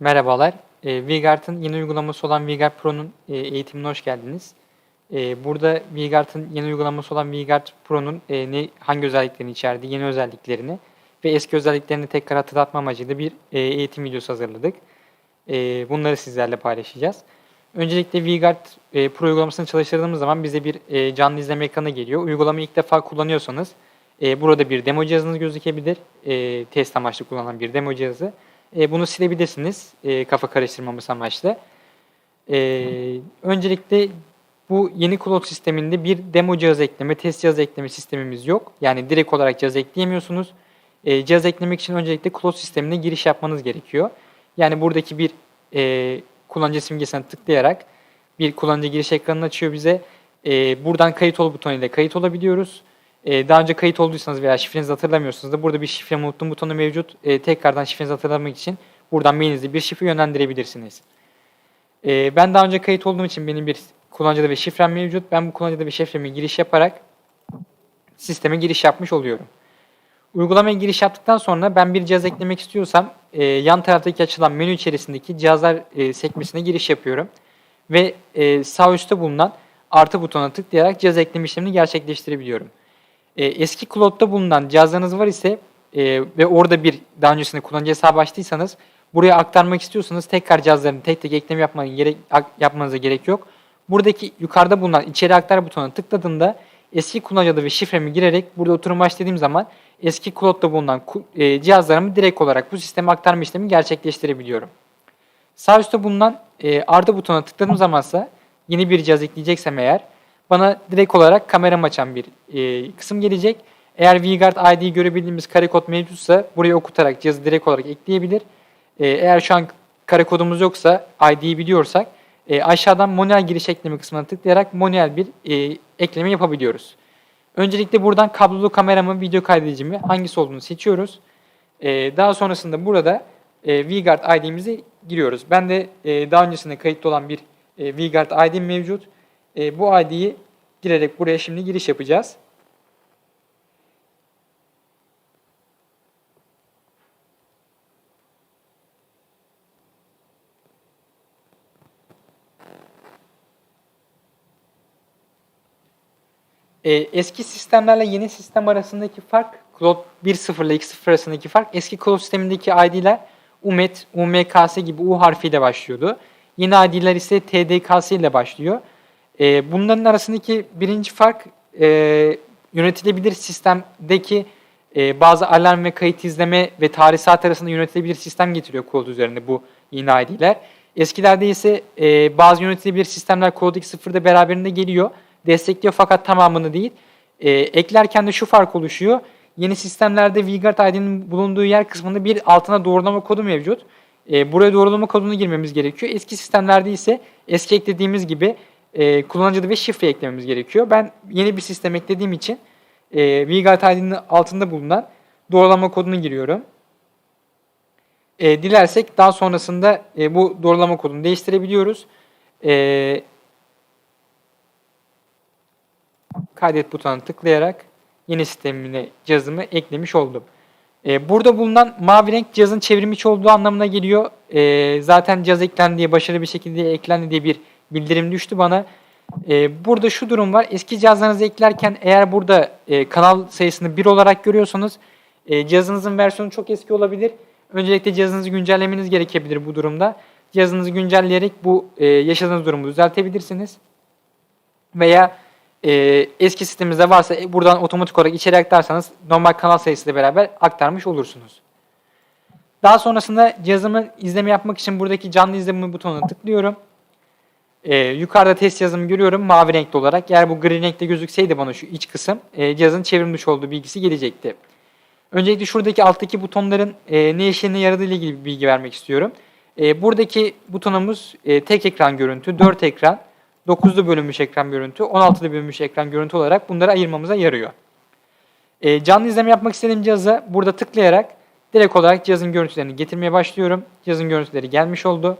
Merhabalar. E, Vigard'ın yeni uygulaması olan Vigard Pro'nun e, eğitimine hoş geldiniz. E, burada Vigard'ın yeni uygulaması olan Vigard Pro'nun e, ne, hangi özelliklerini içerdiği, yeni özelliklerini ve eski özelliklerini tekrar hatırlatma amacıyla bir e, eğitim videosu hazırladık. E, bunları sizlerle paylaşacağız. Öncelikle Vigard e, Pro uygulamasını çalıştırdığımız zaman bize bir e, canlı izleme ekranı geliyor. Uygulamayı ilk defa kullanıyorsanız e, burada bir demo cihazınız gözükebilir. E, test amaçlı kullanılan bir demo cihazı. E, bunu silebilirsiniz e, kafa karıştırmaması amaçlı. E, öncelikle bu yeni cloud sisteminde bir demo cihaz ekleme, test cihaz ekleme sistemimiz yok. Yani direkt olarak cihaz ekleyemiyorsunuz. E, cihaz eklemek için öncelikle cloud sistemine giriş yapmanız gerekiyor. Yani buradaki bir e, kullanıcı simgesine tıklayarak bir kullanıcı giriş ekranını açıyor bize. E, buradan kayıt ol butonuyla kayıt olabiliyoruz. E, daha önce kayıt olduysanız veya şifrenizi hatırlamıyorsanız da burada bir şifre unuttum butonu mevcut. E, tekrardan şifrenizi hatırlamak için buradan mailinize bir şifre yönlendirebilirsiniz. E, ben daha önce kayıt olduğum için benim bir kullanıcıda bir şifrem mevcut. Ben bu kullanıcıda bir şifreme giriş yaparak sisteme giriş yapmış oluyorum. Uygulamaya giriş yaptıktan sonra ben bir cihaz eklemek istiyorsam e, yan taraftaki açılan menü içerisindeki cihazlar e, sekmesine giriş yapıyorum. Ve e, sağ üstte bulunan artı butonuna tıklayarak cihaz ekleme işlemini gerçekleştirebiliyorum. E, eski cloud'da bulunan cihazlarınız var ise e, ve orada bir daha öncesinde kullanıcı hesabı açtıysanız buraya aktarmak istiyorsanız tekrar cihazlarını tek tek ekleme yapmanız gerek, yapmanıza gerek yok. Buradaki yukarıda bulunan içeri aktar butonuna tıkladığında eski kullanıcı adı ve şifremi girerek burada oturum dediğim zaman eski cloud'da bulunan e, cihazlarımı direkt olarak bu sisteme aktarma işlemi gerçekleştirebiliyorum. Sağ üstte bulunan e, artı butonuna tıkladığım zamansa yeni bir cihaz ekleyeceksem eğer bana direkt olarak kameramı açan bir e, kısım gelecek. Eğer VGuard ID'yi görebildiğimiz kare kod mevcutsa buraya okutarak cihazı direkt olarak ekleyebilir. E, eğer şu an kare kodumuz yoksa ID'yi biliyorsak e, aşağıdan manuel giriş ekleme kısmına tıklayarak manuel bir e, ekleme yapabiliyoruz. Öncelikle buradan kablolu kameramı, video kaydedicimi hangisi olduğunu seçiyoruz. E, daha sonrasında burada e, VGuard ID'mizi giriyoruz. Ben de e, daha öncesinde kayıtlı olan bir e, VGuard ID mevcut. E, bu ID'yi girerek buraya şimdi giriş yapacağız. E, eski sistemlerle yeni sistem arasındaki fark, Cloud 1.0 ile 2.0 arasındaki fark, eski Cloud sistemindeki ID'ler UMET, UMKS gibi U harfiyle başlıyordu. Yeni ID'ler ise TDKS ile başlıyor. E, bunların arasındaki birinci fark e, yönetilebilir sistemdeki e, bazı alarm ve kayıt izleme ve tarih saat arasında yönetilebilir sistem getiriyor kod üzerinde bu yeni ID'ler. Eskilerde ise e, bazı yönetilebilir sistemler Code X0'da beraberinde geliyor. Destekliyor fakat tamamını değil. E, eklerken de şu fark oluşuyor. Yeni sistemlerde VGuard ID'nin bulunduğu yer kısmında bir altına doğrulama kodu mevcut. E, buraya doğrulama kodunu girmemiz gerekiyor. Eski sistemlerde ise eski eklediğimiz gibi e, kullanıcı adı ve şifre eklememiz gerekiyor. Ben yeni bir sistem eklediğim için e, VGuard altında bulunan doğrulama kodunu giriyorum. E, dilersek daha sonrasında e, bu doğrulama kodunu değiştirebiliyoruz. E, kaydet butonuna tıklayarak yeni sistemine cihazımı eklemiş oldum. E, burada bulunan mavi renk cihazın çevrimiçi olduğu anlamına geliyor. E, zaten cihaz eklendi başarılı bir şekilde eklendi diye bir bildirim düştü bana. E, burada şu durum var. Eski cihazlarınızı eklerken eğer burada e, kanal sayısını 1 olarak görüyorsanız e, cihazınızın versiyonu çok eski olabilir. Öncelikle cihazınızı güncellemeniz gerekebilir bu durumda. Cihazınızı güncelleyerek bu e, yaşadığınız durumu düzeltebilirsiniz. Veya e, eski sisteminizde varsa e, buradan otomatik olarak içeri aktarsanız normal kanal sayısıyla beraber aktarmış olursunuz. Daha sonrasında cihazımı izleme yapmak için buradaki canlı izleme butonuna tıklıyorum. Ee, yukarıda test yazımı görüyorum mavi renkli olarak. Eğer bu gri renkte gözükseydi bana şu iç kısım e, cihazın çevrilmiş olduğu bilgisi gelecekti. Öncelikle şuradaki alttaki butonların e, ne işine yaradığı ile ilgili bir bilgi vermek istiyorum. E, buradaki butonumuz e, tek ekran görüntü, 4 ekran, 9'lu bölünmüş ekran görüntü, 16'lı bölünmüş ekran görüntü olarak bunları ayırmamıza yarıyor. E, canlı izleme yapmak istediğim cihaza burada tıklayarak direkt olarak cihazın görüntülerini getirmeye başlıyorum. Cihazın görüntüleri gelmiş oldu.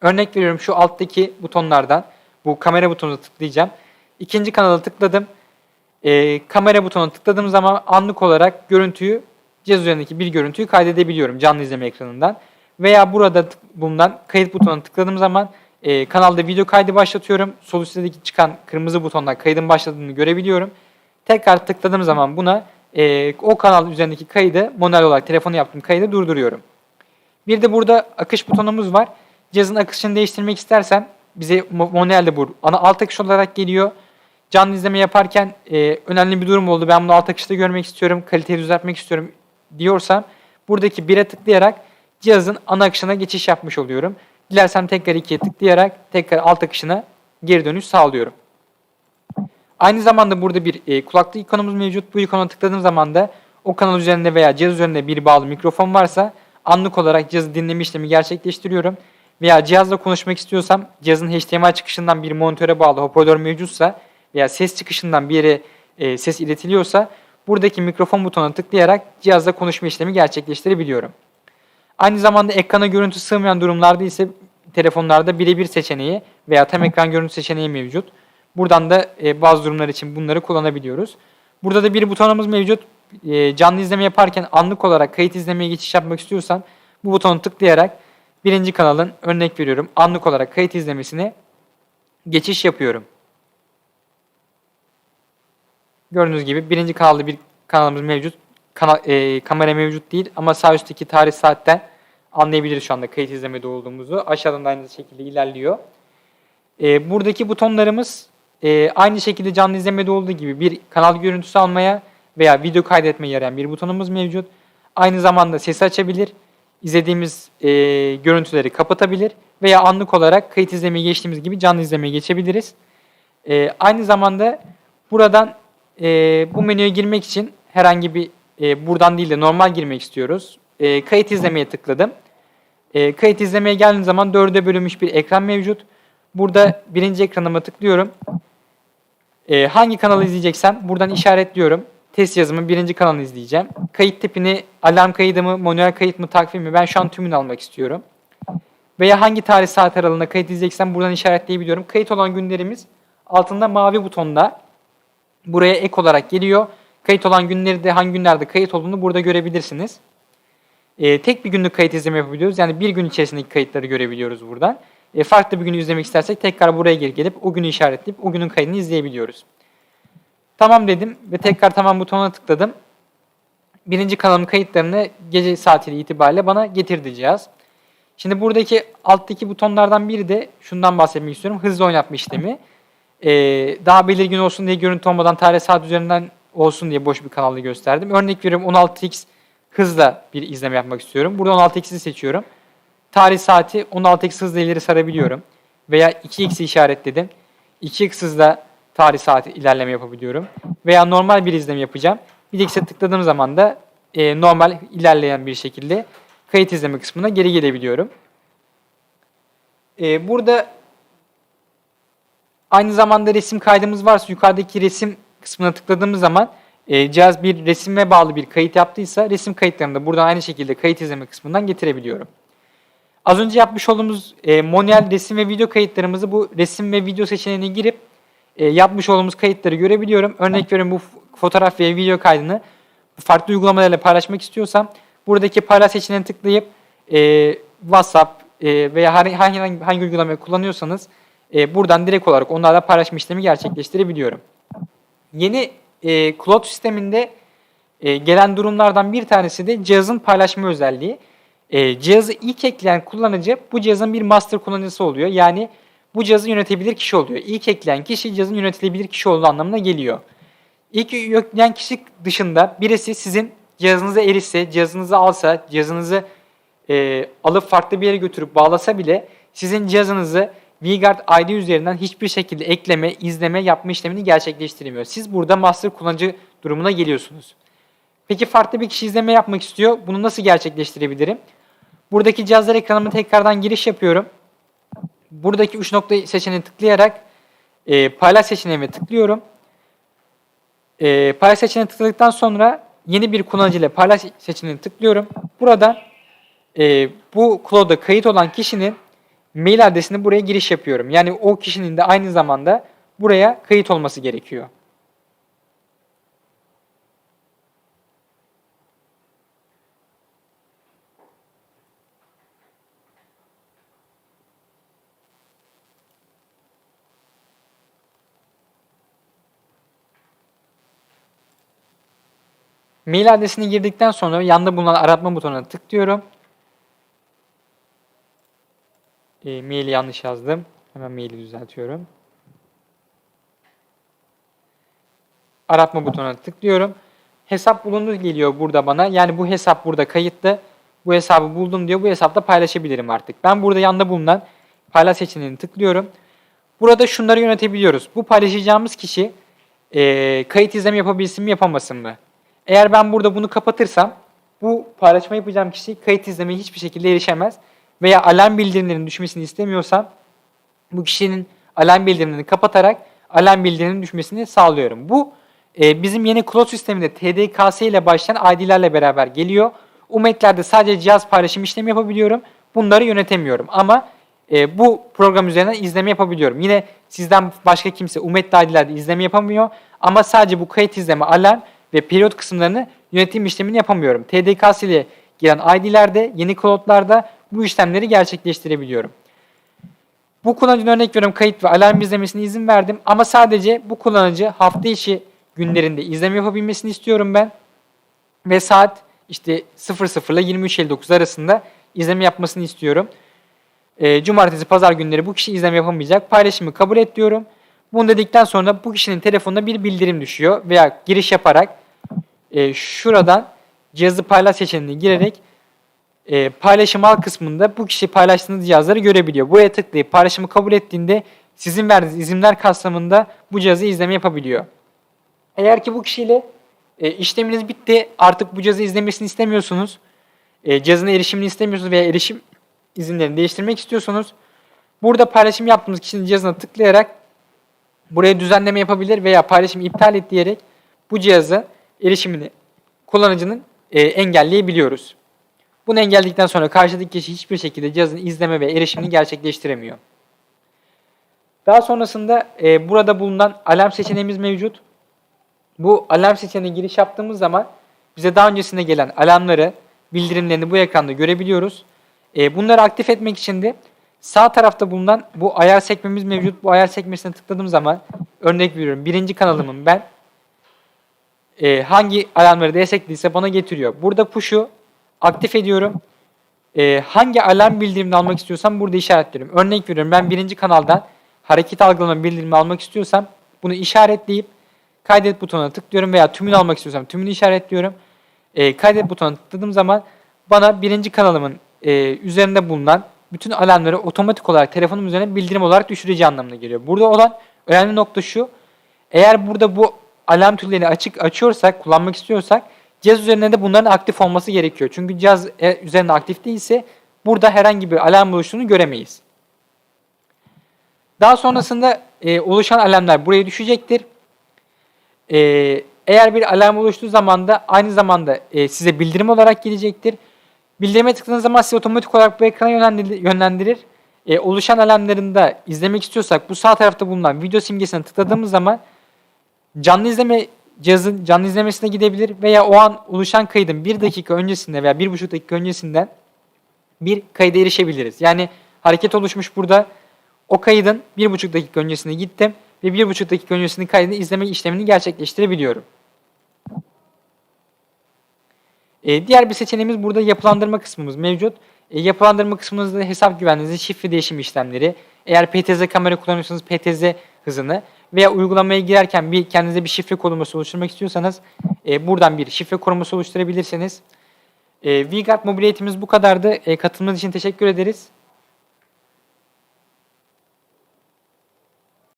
Örnek veriyorum şu alttaki butonlardan bu kamera butonuna tıklayacağım. İkinci kanala tıkladım. E, kamera butonuna tıkladığım zaman anlık olarak görüntüyü cihaz üzerindeki bir görüntüyü kaydedebiliyorum canlı izleme ekranından. Veya burada bulunan kayıt butonuna tıkladığım zaman e, kanalda video kaydı başlatıyorum. Sol üstteki çıkan kırmızı butondan kaydın başladığını görebiliyorum. Tekrar tıkladığım zaman buna e, o kanal üzerindeki kaydı manuel olarak telefonu yaptığım kaydı durduruyorum. Bir de burada akış butonumuz var. Cihazın akışını değiştirmek istersen bize mo- manuelde bu ana alt akış olarak geliyor. Canlı izleme yaparken e, önemli bir durum oldu. Ben bunu alt akışta görmek istiyorum. Kaliteyi düzeltmek istiyorum diyorsam buradaki 1'e tıklayarak cihazın ana akışına geçiş yapmış oluyorum. Dilersem tekrar 2'ye tıklayarak tekrar alt akışına geri dönüş sağlıyorum. Aynı zamanda burada bir e, kulaklık ikonumuz mevcut. Bu ikona tıkladığım zaman da o kanal üzerinde veya cihaz üzerinde bir bağlı mikrofon varsa anlık olarak cihazı dinleme işlemi gerçekleştiriyorum. Veya cihazla konuşmak istiyorsam cihazın HDMI çıkışından bir monitöre bağlı hoparlör mevcutsa veya ses çıkışından bir yere e, ses iletiliyorsa buradaki mikrofon butonuna tıklayarak cihazla konuşma işlemi gerçekleştirebiliyorum. Aynı zamanda ekrana görüntü sığmayan durumlarda ise telefonlarda birebir seçeneği veya tam ekran görüntü seçeneği mevcut. Buradan da e, bazı durumlar için bunları kullanabiliyoruz. Burada da bir butonumuz mevcut. E, canlı izleme yaparken anlık olarak kayıt izlemeye geçiş yapmak istiyorsan bu butonu tıklayarak birinci kanalın örnek veriyorum anlık olarak kayıt izlemesine geçiş yapıyorum. Gördüğünüz gibi birinci kanalda bir kanalımız mevcut. Kana- e, kamera mevcut değil ama sağ üstteki tarih saatten anlayabiliriz şu anda kayıt izlemede olduğumuzu. Aşağıdan da aynı şekilde ilerliyor. E, buradaki butonlarımız e, aynı şekilde canlı izlemede olduğu gibi bir kanal görüntüsü almaya veya video kaydetmeye yarayan bir butonumuz mevcut. Aynı zamanda sesi açabilir, izlediğimiz e, görüntüleri kapatabilir veya anlık olarak kayıt izlemeye geçtiğimiz gibi canlı izlemeye geçebiliriz. E, aynı zamanda buradan e, bu menüye girmek için herhangi bir e, buradan değil de normal girmek istiyoruz. E, kayıt izlemeye tıkladım. E, kayıt izlemeye geldiğim zaman dörde bölünmüş bir ekran mevcut. Burada birinci ekranıma tıklıyorum. E, hangi kanalı izleyeceksem buradan işaretliyorum. Test yazımı birinci kanalı izleyeceğim. Kayıt tipini alarm kaydı mı, manuel kayıt mı, takvim mi? Ben şu an tümünü almak istiyorum. Veya hangi tarih saat aralığında kayıt izleyeceksem buradan işaretleyebiliyorum. Kayıt olan günlerimiz altında mavi butonda buraya ek olarak geliyor. Kayıt olan günleri de hangi günlerde kayıt olduğunu burada görebilirsiniz. E, tek bir günlük kayıt izleme yapabiliyoruz. Yani bir gün içerisindeki kayıtları görebiliyoruz buradan. E, farklı bir günü izlemek istersek tekrar buraya geri gelip o günü işaretleyip o günün kaydını izleyebiliyoruz. Tamam dedim ve tekrar tamam butonuna tıkladım. Birinci kanalın kayıtlarını gece saatiyle itibariyle bana getirdi cihaz. Şimdi buradaki alttaki butonlardan biri de şundan bahsetmek istiyorum. Hızlı oynatma işlemi. Ee, daha belirgin olsun diye görüntü olmadan tarih saat üzerinden olsun diye boş bir kanalda gösterdim. Örnek veriyorum 16x hızla bir izleme yapmak istiyorum. Burada 16x'i seçiyorum. Tarih saati 16x hızla ileri sarabiliyorum. Veya 2x'i işaretledim. 2x hızla tarih saati ilerleme yapabiliyorum. Veya normal bir izleme yapacağım. 1x'e tıkladığım zaman da e, normal ilerleyen bir şekilde kayıt izleme kısmına geri gelebiliyorum. E, burada aynı zamanda resim kaydımız varsa yukarıdaki resim kısmına tıkladığımız zaman e, cihaz bir resime bağlı bir kayıt yaptıysa resim kayıtlarını da buradan aynı şekilde kayıt izleme kısmından getirebiliyorum. Az önce yapmış olduğumuz e, manuel resim ve video kayıtlarımızı bu resim ve video seçeneğine girip e, yapmış olduğumuz kayıtları görebiliyorum. Örnek veriyorum bu fotoğraf ve video kaydını farklı uygulamalarla paylaşmak istiyorsam buradaki paylaş seçeneğine tıklayıp e, WhatsApp e, veya hangi, hangi, hangi uygulamayı kullanıyorsanız e, buradan direkt olarak onlarla paylaşma işlemi gerçekleştirebiliyorum. Yeni e, cloud sisteminde e, gelen durumlardan bir tanesi de cihazın paylaşma özelliği. E, cihazı ilk ekleyen kullanıcı bu cihazın bir master kullanıcısı oluyor. Yani bu cihazı yönetebilir kişi oluyor. İlk ekleyen kişi cihazın yönetilebilir kişi olduğu anlamına geliyor. İlk yükleyen kişi dışında birisi sizin cihazınıza erişse, cihazınızı alsa, cihazınızı e, alıp farklı bir yere götürüp bağlasa bile sizin cihazınızı VGuard ID üzerinden hiçbir şekilde ekleme, izleme, yapma işlemini gerçekleştiremiyor. Siz burada master kullanıcı durumuna geliyorsunuz. Peki farklı bir kişi izleme yapmak istiyor. Bunu nasıl gerçekleştirebilirim? Buradaki cihazlar ekranıma tekrardan giriş yapıyorum. Buradaki üç nokta seçeneğine tıklayarak e, paylaş seçeneğime tıklıyorum. E, paylaş seçeneğine tıkladıktan sonra yeni bir kullanıcı ile paylaş seçeneğine tıklıyorum. Burada e, bu cloud'a kayıt olan kişinin mail adresini buraya giriş yapıyorum. Yani o kişinin de aynı zamanda buraya kayıt olması gerekiyor. Mail adresini girdikten sonra yanda bulunan aratma butonuna tıklıyorum. E, maili yanlış yazdım. Hemen maili düzeltiyorum. Aratma butonuna tıklıyorum. Hesap bulundu geliyor burada bana. Yani bu hesap burada kayıtlı. Bu hesabı buldum diyor. Bu hesapta paylaşabilirim artık. Ben burada yanda bulunan paylaş seçeneğini tıklıyorum. Burada şunları yönetebiliyoruz. Bu paylaşacağımız kişi e, kayıt izleme yapabilsin mi yapamasın mı? Eğer ben burada bunu kapatırsam bu paylaşma yapacağım kişi kayıt izlemeye hiçbir şekilde erişemez. Veya alarm bildirimlerinin düşmesini istemiyorsam bu kişinin alarm bildirimlerini kapatarak alarm bildirimlerinin düşmesini sağlıyorum. Bu e, bizim yeni cloud sisteminde TDKS ile başlayan ID'lerle beraber geliyor. Umetlerde sadece cihaz paylaşım işlemi yapabiliyorum. Bunları yönetemiyorum ama e, bu program üzerinden izleme yapabiliyorum. Yine sizden başka kimse Umetli ID'lerde izleme yapamıyor ama sadece bu kayıt izleme, alarm ve periyot kısımlarını yönetim işlemini yapamıyorum. TDKS ile gelen ID'lerde, yeni cloud'larda bu işlemleri gerçekleştirebiliyorum. Bu kullanıcının örnek veriyorum kayıt ve alarm izlemesine izin verdim ama sadece bu kullanıcı hafta içi günlerinde izleme yapabilmesini istiyorum ben. Ve saat işte 00 ile 23.59 arasında izleme yapmasını istiyorum. E, cumartesi, pazar günleri bu kişi izleme yapamayacak. Paylaşımı kabul et diyorum. Bunu dedikten sonra bu kişinin telefonuna bir bildirim düşüyor veya giriş yaparak e, şuradan cihazı paylaş seçeneğine girerek e, paylaşım al kısmında bu kişi paylaştığınız cihazları görebiliyor. Buraya tıklayıp paylaşımı kabul ettiğinde sizin verdiğiniz izinler kapsamında bu cihazı izleme yapabiliyor. Eğer ki bu kişiyle e, işleminiz bitti artık bu cihazı izlemesini istemiyorsunuz. E, cihazına erişimini istemiyorsunuz veya erişim izinlerini değiştirmek istiyorsunuz. Burada paylaşım yaptığınız kişinin cihazına tıklayarak buraya düzenleme yapabilir veya paylaşımı iptal et diyerek bu cihaza erişimini kullanıcının e, engelleyebiliyoruz. Bunu engelledikten sonra karşıdaki kişi hiçbir şekilde cihazın izleme ve erişimini gerçekleştiremiyor. Daha sonrasında e, burada bulunan alarm seçeneğimiz mevcut. Bu alarm seçeneğine giriş yaptığımız zaman bize daha öncesinde gelen alarmları, bildirimlerini bu ekranda görebiliyoruz. E, bunları aktif etmek için de sağ tarafta bulunan bu ayar sekmemiz mevcut. Bu ayar sekmesine tıkladığım zaman örnek veriyorum birinci kanalımın ben e, hangi alarmları destekliyse bana getiriyor. Burada push'u aktif ediyorum. E, hangi alarm bildirimini almak istiyorsam burada işaretliyorum. Örnek veriyorum ben birinci kanaldan hareket algılama bildirimi almak istiyorsam bunu işaretleyip kaydet butonuna tıklıyorum veya tümünü almak istiyorsam tümünü işaretliyorum. E, kaydet butonuna tıkladığım zaman bana birinci kanalımın e, üzerinde bulunan bütün alarmları otomatik olarak telefonum üzerine bildirim olarak düşüreceği anlamına geliyor. Burada olan önemli nokta şu. Eğer burada bu alarm türlerini açık açıyorsak, kullanmak istiyorsak cihaz üzerinde de bunların aktif olması gerekiyor. Çünkü cihaz e, üzerinde aktif değilse burada herhangi bir alarm oluştuğunu göremeyiz. Daha sonrasında e, oluşan alarmlar buraya düşecektir. E, eğer bir alarm oluştuğu zaman da aynı zamanda e, size bildirim olarak gelecektir. Bildirime tıkladığınız zaman sizi otomatik olarak bu ekrana yönlendirir. E, oluşan alarmlarını da izlemek istiyorsak bu sağ tarafta bulunan video simgesine tıkladığımız zaman canlı izleme cihazın canlı izlemesine gidebilir veya o an oluşan kaydın bir dakika öncesinde veya bir buçuk dakika öncesinden bir kayda erişebiliriz. Yani hareket oluşmuş burada o kaydın bir buçuk dakika öncesine gittim ve bir buçuk dakika öncesinin kaydını izleme işlemini gerçekleştirebiliyorum. E, diğer bir seçeneğimiz burada yapılandırma kısmımız mevcut. E, yapılandırma kısmımızda hesap güvenliğinizi, şifre değişim işlemleri, eğer PTZ kamera kullanıyorsanız PTZ hızını veya uygulamaya girerken bir kendinize bir şifre koruması oluşturmak istiyorsanız e, buradan bir şifre koruması oluşturabilirsiniz. E, VGuard mobil eğitimimiz bu kadardı. E, katılımınız için teşekkür ederiz.